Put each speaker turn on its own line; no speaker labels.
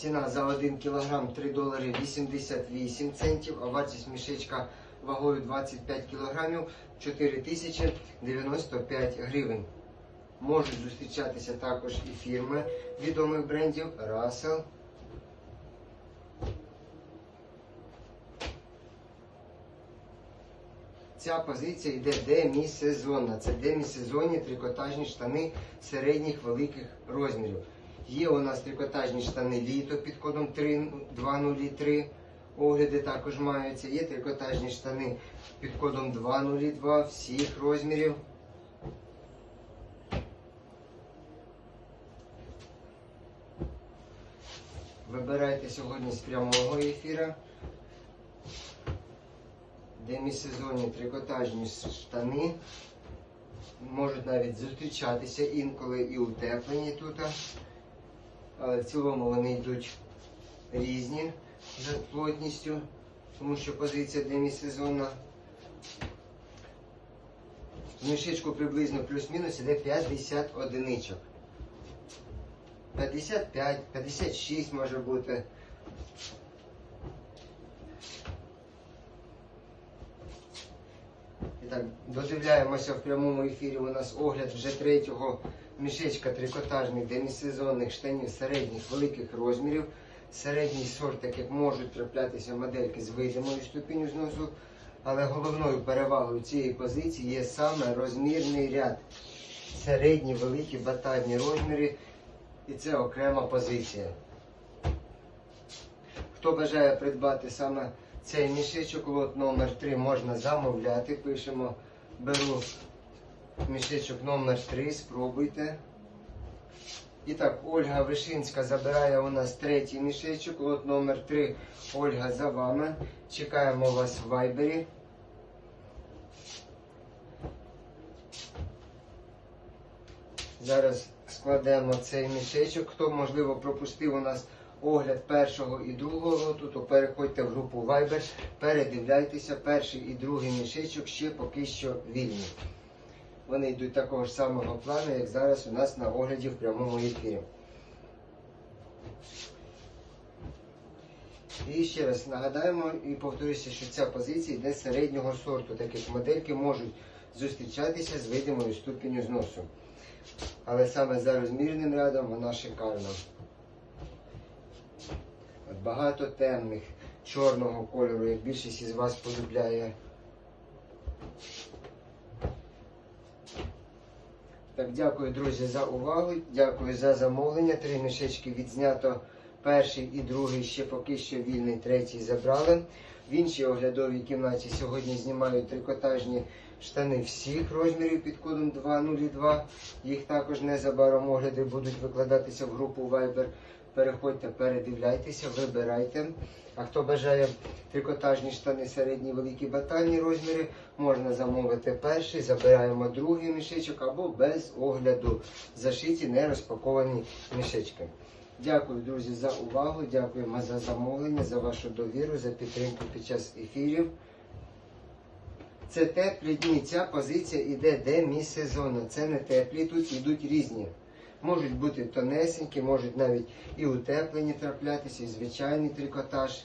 Ціна за 1 кг 3 долари 88 центів, а вартість мішечка вагою 25 кг 4095 гривень. Можуть зустрічатися також і фірми відомих брендів Russell. Ця позиція йде демісезонна. Це демісезонні трикотажні штани середніх великих розмірів. Є у нас трикотажні штани літо під кодом 3203. Огляди також маються. Є трикотажні штани під кодом 202 всіх розмірів. Вибирайте сьогодні з прямого ефіра. Демісезонні трикотажні штани. Можуть навіть зустрічатися інколи і утеплені тут. Але в цілому вони йдуть різні за плотністю, тому що позиція демісезонна. В мішечку приблизно плюс-мінус іде 50 одиничок. 55, 56 може бути. І так, додивляємося в прямому ефірі. У нас огляд вже третього мішечка трикотажних демісезонних штанів середніх великих розмірів. Середній сорт, так як можуть траплятися модельки з видимою ступінню зносу. Але головною перевагою цієї позиції є саме розмірний ряд. Середні, великі, батальні розміри. І це окрема позиція. Хто бажає придбати саме цей мішечок, лот номер 3 можна замовляти. Пишемо, беру мішечок номер 3, спробуйте. І так, Ольга Вишинська забирає у нас третій мішечок, лот номер 3. Ольга за вами. Чекаємо вас в вайбері. Зараз складемо цей мішечок. Хто, можливо, пропустив у нас огляд першого і другого лоту, то переходьте в групу Viber, передивляйтеся, перший і другий мішечок ще поки що вільні. Вони йдуть такого ж самого плану, як зараз у нас на огляді в прямому ефірі. І ще раз нагадаємо і повторюся, що ця позиція йде середнього сорту, так як модельки можуть зустрічатися з видимою ступеню зносу. Але саме за розмірним рядом вона шикарна. Багато темних, чорного кольору, як більшість із вас полюбляє. Так, дякую, друзі, за увагу. Дякую за замовлення. Три мішечки відзнято. Перший і другий ще поки що вільний, третій забрали. В іншій оглядовій кімнаті сьогодні знімаю трикотажні штани всіх розмірів під кодом 202. Їх також незабаром огляди будуть викладатися в групу Viber. Переходьте, передивляйтеся, вибирайте. А хто бажає трикотажні штани середні, великі батальні розміри, можна замовити перший, забираємо другий мішечок або без огляду. Зашиті, не розпаковані мішечки. Дякую, друзі, за увагу. Дякуємо за замовлення, за вашу довіру, за підтримку під час ефірів. Це теплі дні. Ця позиція іде демісезонна. Це не теплі, тут йдуть різні. Можуть бути тонесенькі, можуть навіть і утеплені траплятися, і звичайний трикотаж.